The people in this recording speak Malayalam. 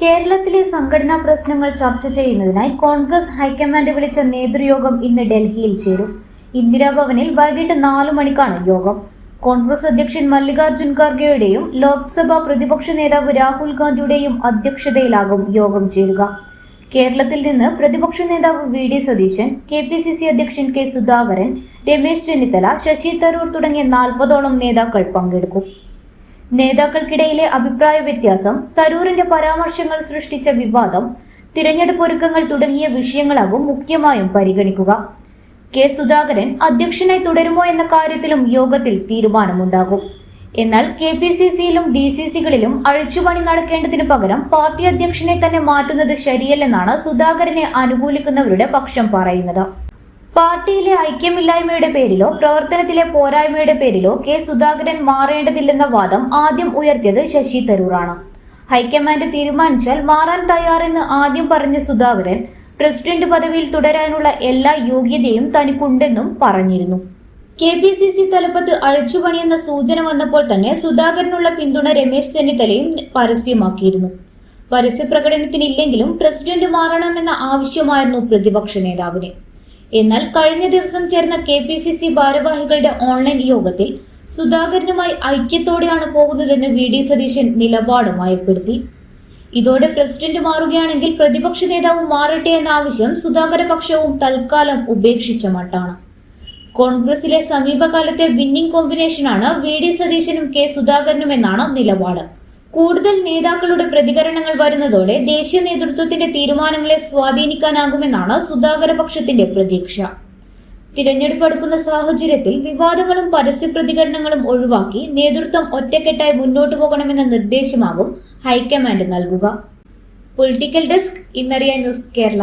കേരളത്തിലെ സംഘടനാ പ്രശ്നങ്ങൾ ചർച്ച ചെയ്യുന്നതിനായി കോൺഗ്രസ് ഹൈക്കമാൻഡ് വിളിച്ച നേതൃയോഗം ഇന്ന് ഡൽഹിയിൽ ചേരും. ഇന്ദിരാഭവനിൽ വൈകിട്ട് നാലു മണിക്കാണ് യോഗം. കോൺഗ്രസ് അധ്യക്ഷൻ മല്ലികാർജുൻ ഖാർഗെയുടെയും ലോക്സഭാ പ്രതിപക്ഷ നേതാവ് രാഹുൽ ഗാന്ധിയുടെയും അധ്യക്ഷതയിലാകും യോഗം ചേരുക. കേരളത്തിൽ നിന്ന് പ്രതിപക്ഷ നേതാവ് V D Satheesan K P C C അധ്യക്ഷൻ കെ സുധാകരൻ രമേശ് ചെന്നിത്തല ശശി തരൂർ തുടങ്ങിയ നാൽപ്പതോളം നേതാക്കൾ പങ്കെടുക്കും. നേതാക്കൾക്കിടയിലെ അഭിപ്രായ വ്യത്യാസം തരൂരിന്റെ പരാമർശങ്ങൾ സൃഷ്ടിച്ച വിവാദം തിരഞ്ഞെടുപ്പ് ഒരുക്കങ്ങൾ തുടങ്ങിയ വിഷയങ്ങളാകും മുഖ്യമായും പരിഗണിക്കുക. കെ സുധാകരൻ അധ്യക്ഷനായി തുടരുമോ എന്ന കാര്യത്തിലും യോഗത്തിൽ തീരുമാനമുണ്ടാകും. എന്നാൽ കെ പി സി സിയിലും ഡി സി സികളിലും അഴിച്ചുപണി നടക്കേണ്ടതിന് പകരം പാർട്ടി അധ്യക്ഷനെ തന്നെ മാറ്റുന്നത് ശരിയല്ലെന്നാണ് സുധാകരനെ അനുകൂലിക്കുന്നവരുടെ പക്ഷം പറയുന്നത്. പാർട്ടിയിലെ ഐക്യമില്ലായ്മയുടെ പേരിലോ പ്രവർത്തനത്തിലെ പോരായ്മയുടെ പേരിലോ കെ സുധാകരൻ മാറേണ്ടതില്ലെന്ന വാദം ആദ്യം ഉയർത്തിയത് ശശി തരൂറാണ്. ഹൈക്കമാൻഡ് തീരുമാനിച്ചാൽ മാറാൻ തയ്യാറെന്ന് ആദ്യം പറഞ്ഞ സുധാകരൻ പ്രസിഡന്റ് പദവിയിൽ തുടരാനുള്ള എല്ലാ യോഗ്യതയും തനിക്കുണ്ടെന്നും പറഞ്ഞിരുന്നു. കെ പി സി സി തലപ്പത്ത് അഴിച്ചുപണിയെന്ന സൂചന വന്നപ്പോൾ തന്നെ സുധാകരനുള്ള പിന്തുണ രമേശ് ചെന്നിത്തലയും പരസ്യമാക്കിയിരുന്നു. പരസ്യപ്രകടനത്തിനില്ലെങ്കിലും പ്രസിഡന്റ് മാറണമെന്ന ആവശ്യമായിരുന്നു പ്രതിപക്ഷ നേതാവിന്. എന്നാൽ കഴിഞ്ഞ ദിവസം ചേർന്ന കെ പി സി സി ഭാരവാഹികളുടെ ഓൺലൈൻ യോഗത്തിൽ സുധാകരനുമായി ഐക്യത്തോടെയാണ് പോകുന്നതെന്ന് വി ഡി സതീശൻ നിലപാട് മയപ്പെടുത്തി. ഇതോടെ പ്രസിഡന്റ് മാറുകയാണെങ്കിൽ പ്രതിപക്ഷ നേതാവ് മാറട്ടെ എന്ന ആവശ്യം സുധാകര പക്ഷവും തൽക്കാലം ഉപേക്ഷിച്ച മട്ടാണ്. കോൺഗ്രസിലെ സമീപകാലത്തെ വിന്നിംഗ് കോമ്പിനേഷനാണ് വി ഡി സതീശനും കെ സുധാകരനും എന്നാണ് നിലപാട്. കൂടുതൽ നേതാക്കളുടെ പ്രതികരണങ്ങൾ വരുന്നതോടെ ദേശീയ നേതൃത്വത്തിന്റെ തീരുമാനങ്ങളെ സ്വാധീനിക്കാനാകുമെന്നാണ് സുധാകര പക്ഷത്തിന്റെ പ്രതീക്ഷ. തിരഞ്ഞെടുപ്പ് അടുക്കുന്ന സാഹചര്യത്തിൽ വിവാദങ്ങളും പരസ്യ പ്രതികരണങ്ങളും ഒഴിവാക്കി നേതൃത്വം ഒറ്റക്കെട്ടായി മുന്നോട്ട് പോകണമെന്ന നിർദ്ദേശമാകും ഹൈക്കമാൻഡ് നൽകുക. പൊളിറ്റിക്കൽ ഡെസ്ക് ഇന്നറിയ ന്യൂസ് കേരള.